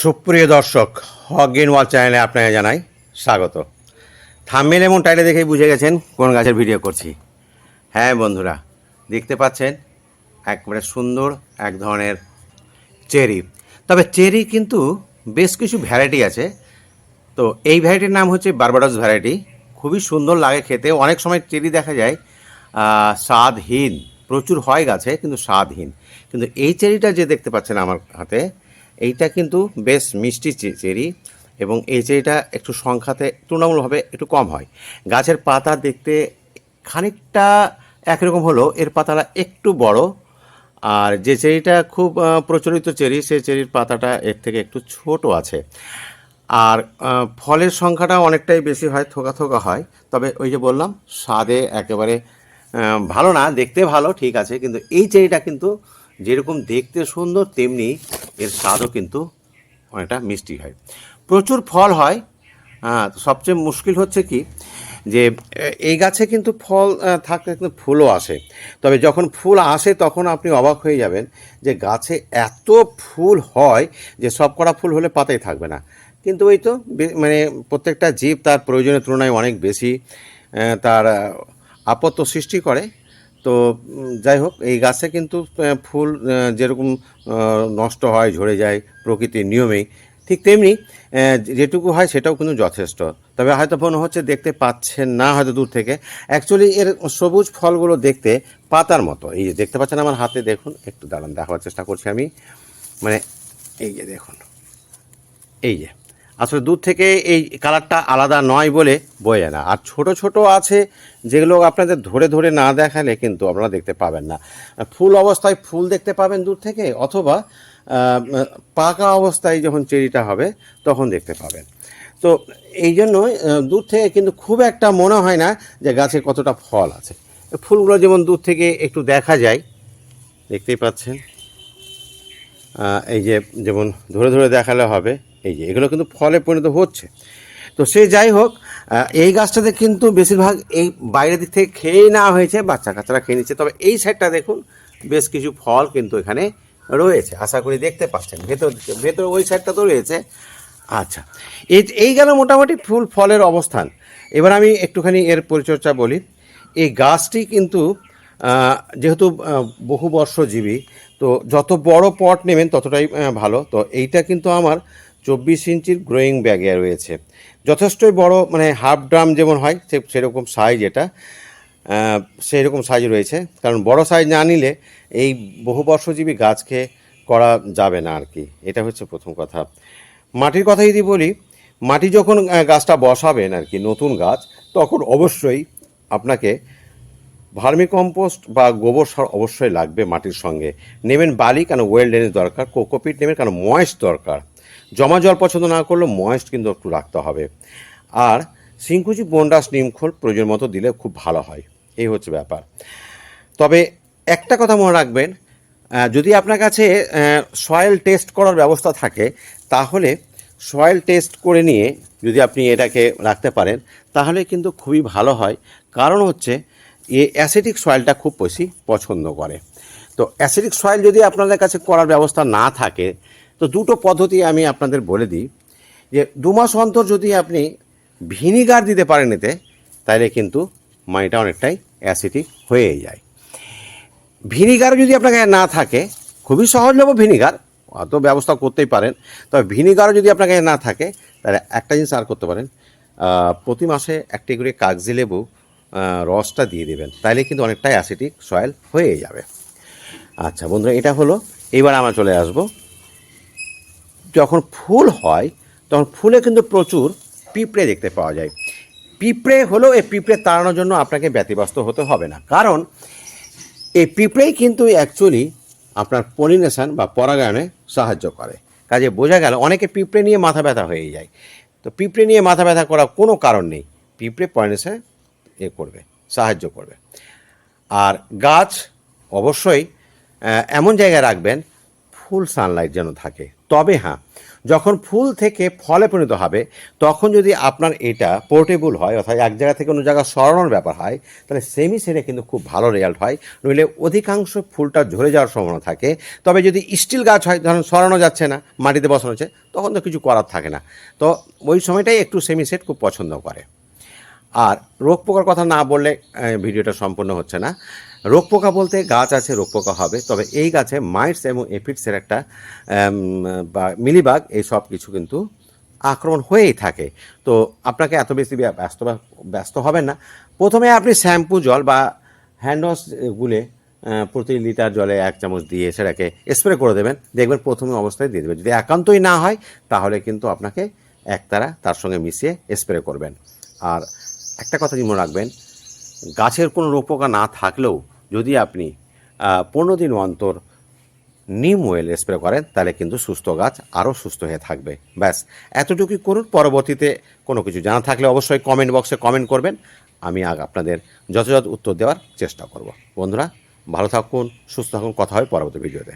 সুপ্রিয় দর্শক হগিন ওয়াল চ্যানেলে আপনাকে জানাই স্বাগত। থাম্বেল এবং টাইলে দেখেই বুঝে গেছেন কোন গাছের ভিডিও করছি। হ্যাঁ বন্ধুরা, দেখতে পাচ্ছেন একবারে সুন্দর এক ধরনের চেরি। তবে চেরি কিন্তু বেশ কিছু ভ্যারাইটি আছে। তো এই ভ্যারাইটির নাম হচ্ছে বারবাডস ভ্যারাইটি খুবই সুন্দর লাগে খেতে অনেক সময় চেরি দেখা যায় স্বাদহীন। প্রচুর হয় গাছে, কিন্তু স্বাদহীন। কিন্তু এই চেরিটা যে দেখতে পাচ্ছেন আমার হাতে এইটা কিন্তু বেশ মিষ্টি চেরি এবং এই চেরিটা একটু সংখ্যাতে তুলনামূলকভাবে একটু কম হয়। গাছের পাতা দেখতে খানিকটা একরকম হলো এর পাতাটা একটু বড়। আর যে চেরিটা খুব প্রচলিত চেরি সেই চেরির পাতাটা এর থেকে একটু ছোট আছে। আর ফলের সংখ্যাটা অনেকটাই বেশি হয়, থোকা থোকা হয়। তবে ওই যে বললাম, স্বাদে একেবারে ভালো না, দেখতে ভালো, ঠিক আছে। কিন্তু এই চেরিটা কিন্তু যেরকম দেখতে সুন্দর, তেমনি এর স্বাদও কিন্তু অনেকটা মিষ্টি হয়। প্রচুর ফল হয়। হ্যাঁ সবচেয়ে মুশকিল হচ্ছে কি যে এই গাছে কিন্তু ফল থাকলে কিন্তু ফুলও আসে। তবে যখন ফুল আসে তখন আপনি অবাক হয়ে যাবেন যে, গাছে এত ফুল হয় যে, সব কটা ফুল হলে পাতাই থাকবে না। কিন্তু ওই তো মানে প্রত্যেকটা জীব তার প্রয়োজনের তুলনায় অনেক বেশি তার আপত্ত সৃষ্টি করে। তো যাই হোক, এই গাছে কিন্তু ফুল যেরকম নষ্ট হয়, ঝরে যায় প্রকৃতির নিয়মেই, ঠিক তেমনি যেটুকু হয় সেটাও কিন্তু যথেষ্ট। তবে হয়তো মনে হচ্ছে দেখতে পাচ্ছেন না হয়তো দূর থেকে। অ্যাকচুয়ালি এর সবুজ ফলগুলো দেখতে পাতার মতো। এই যে দেখতে পাচ্ছেন আমার হাতে, দেখুন, একটু দাঁড়ান, দেখাবার চেষ্টা করছি আমি। মানে এই যে দেখুন, এই যে। আসলে দূর থেকে এই কালারটা আলাদা নয় বলে বোঝে না। আর ছোট ছোট আছে, যেগুলো আপনাদের ধরে ধরে না দেখালে কিন্তু আপনারা দেখতে পাবেন না। ফুল অবস্থায় ফুল দেখতে পাবেন দূর থেকে, অথবা পাকা অবস্থায় যখন চেরিটা হবে, তখন দেখতে পাবেন। তো এই জন্য দূর থেকে কিন্তু খুব একটা মনে হয় না যে গাছে কতটা ফল আছে। ফুলগুলো যেমন দূর থেকে একটু দেখা যায়, দেখতেই পাচ্ছেন। এই যে যেমন ধরে ধরে দেখালে হবে এই যে, এগুলো কিন্তু ফলে পরিণত হচ্ছে। তো সে যাই হোক এই গাছটাতে কিন্তু বেশিরভাগ এই বাইরের দিক থেকে খেয়েই নেওয়া হয়েছে, বাচ্চা কাচ্চারা খেয়ে নিচ্ছে। তবে এই সাইডটা দেখুন, বেশ কিছু ফল কিন্তু এখানে রয়েছে, আশা করি দেখতে পাচ্ছেন। ভেতর ভেতর ওই সাইডটা তো রয়েছে। আচ্ছা এই এই গেল মোটামুটি ফুল ফলের অবস্থান। এবার আমি একটুখানি এর পরিচর্যা বলি। এই গাছটি কিন্তু যেহেতু বহু বর্ষজীবী, তো যত বড় পট নেবেন ততটাই ভালো। তো এইটা কিন্তু আমার চব্বিশ ইঞ্চির গ্রোয়িং ব্যাগে রয়েছে। যথেষ্টই বড় মানে হাফ ড্রাম যেমন হয়, সে, সেরকম সাইজ এটা। সেই রকম সাইজ রয়েছে। কারণ বড় সাইজ না নিলে এই বহু বর্ষজীবী গাছকে করা যাবে না আর কি। এটা হচ্ছে প্রথম কথা। মাটির কথা যদি বলি, মাটি যখন গাছটা বসাবেন আর কি, নতুন গাছ, তখন অবশ্যই আপনাকে ভার্মি কম্পোস্ট বা গোবর সার অবশ্যই লাগবে মাটির সঙ্গে। নেবেন বালি, কেন ওয়েল ড্রেনেজ দরকার কোকোপিট নেবেন, কেন ময়েস্ট দরকার। জমা জল পছন্দ না করলেও ময়েস্ট কিন্তু একটু রাখতে হবে। আর সিংকুচি বন্ডাস নিমখোল প্রয়োজন মতো দিলে খুব ভালো হয়। এই হচ্ছে ব্যাপার। তবে একটা কথা মনে রাখবেন যদি আপনার কাছে সয়েল টেস্ট করার ব্যবস্থা থাকে, তাহলে সয়েল টেস্ট করে নিয়ে যদি আপনি এটাকে রাখতে পারেন, তাহলে কিন্তু খুবই ভালো হয়। কারণ হচ্ছে, এ অ্যাসিডিক সয়েলটা খুব বেশি পছন্দ করে। তো অ্যাসিডিক সয়েল যদি আপনাদের কাছে করার ব্যবস্থা না থাকে তো দুটো পদ্ধতি আমি আপনাদের বলে দিই, যে দু মাস অন্তর যদি আপনি ভিনিগার দিতে পারেন এতে তাহলে কিন্তু মাটিটা অনেকটাই অ্যাসিডিক হয়ে যায়। ভিনিগার যদি আপনার কাছে না থাকে, খুবই সহজলভ্য ভিনিগার, অত ব্যবস্থা করতেই পারেন, তবে ভিনিগারও যদি আপনার কাছে না থাকে, তাহলে একটা জিনিস আর করতে পারেন প্রতি মাসে একটি করে কাগজি লেবু রসটা দিয়ে দেবেন তাহলে কিন্তু অনেকটাই অ্যাসিডিক সয়েল হয়ে যাবে। আচ্ছা বন্ধুরা, এটা হলো, এবার আমরা চলে আসব যখন ফুল হয়, তখন ফুলে কিন্তু প্রচুর পিঁপড়ে দেখতে পাওয়া যায়। পিঁপড়ে হলেও এই পিঁপড়ে তাড়ানোর জন্য আপনাকে ব্যতিব্যস্ত হতে হবে না। কারণ এই পিঁপড়েই কিন্তু অ্যাকচুয়ালি আপনার পলিনেশন বা পরাগায়নে সাহায্য করে। কাজে বোঝা গেল, অনেকে পিঁপড়ে নিয়ে মাথা ব্যথা হয়ে যায়। তো পিঁপড়ে নিয়ে মাথা ব্যথা করার কোনো কারণ নেই। পিঁপড়ে পলিনেশনে এ করবে, সাহায্য করবে। আর গাছ অবশ্যই এমন জায়গায় রাখবেন, ফুল সানলাইট যেন থাকে। তবে হ্যাঁ যখন ফুল থেকে ফলে পরিণত হবে, তখন যদি আপনার এটা পোর্টেবল হয়, অর্থাৎ এক জায়গা থেকে অন্য জায়গা সরানোর ব্যাপার হয়, তাহলে সেমি সেরে কিন্তু খুব ভালো রেজাল্ট হয়। নইলে অধিকাংশ ফুলটা ঝরে যাওয়ার সম্ভাবনা থাকে। তবে যদি স্টিল গাছ হয়, ধরুন সরানো যাচ্ছে না, মাটিতে বসানো হচ্ছে, তখন তো কিছু করার থাকে না। তো ওই সময়টাই একটু সেমি সেট খুব পছন্দ করে। আর রোগ পোকার কথা না বললে ভিডিওটা সম্পূর্ণ হচ্ছে না। রোগ পোকা বলতে গাছ আছে রোগ পোকা হবে। তবে এই গাছে মাইটস এবং এফিডসের একটা বা মিলিবাগ, এই সব কিছু কিন্তু আক্রমণ হয়েই থাকে। তো আপনাকে এত বেশি ব্যস্ত ব্যস্ত হবেন না। প্রথমে আপনি শ্যাম্পু জল বা হ্যান্ড ওয়াশ গুলে প্রতি লিটার জলে এক চামচ দিয়ে সেটাকে স্প্রে করে দেবেন। দেখবেন প্রথমে অবস্থায় দিয়ে দেবেন। যদি একান্তই না হয়, তাহলে কিন্তু আপনাকে একতারা তার সঙ্গে মিশিয়ে স্প্রে করবেন। আর একটা কথা মনে রাখবেন, গাছের কোনো রোগ পোকা না থাকলেও যদি আপনি পনেরো দিন অন্তর নিম ওয়েল স্প্রে করেন, তাহলে কিন্তু সুস্থ গাছ আরও সুস্থ হয়ে থাকবে। ব্যাস, এতটুকুই করুন। পরবর্তীতে কোনো কিছু জানা থাকলে অবশ্যই কমেন্ট বক্সে কমেন্ট করবেন। আমি আগ আপনাদের যথাযথ উত্তর দেওয়ার চেষ্টা করব। বন্ধুরা, ভালো থাকুন, সুস্থ থাকুন। কথা হয় পরবর্তী ভিডিওতে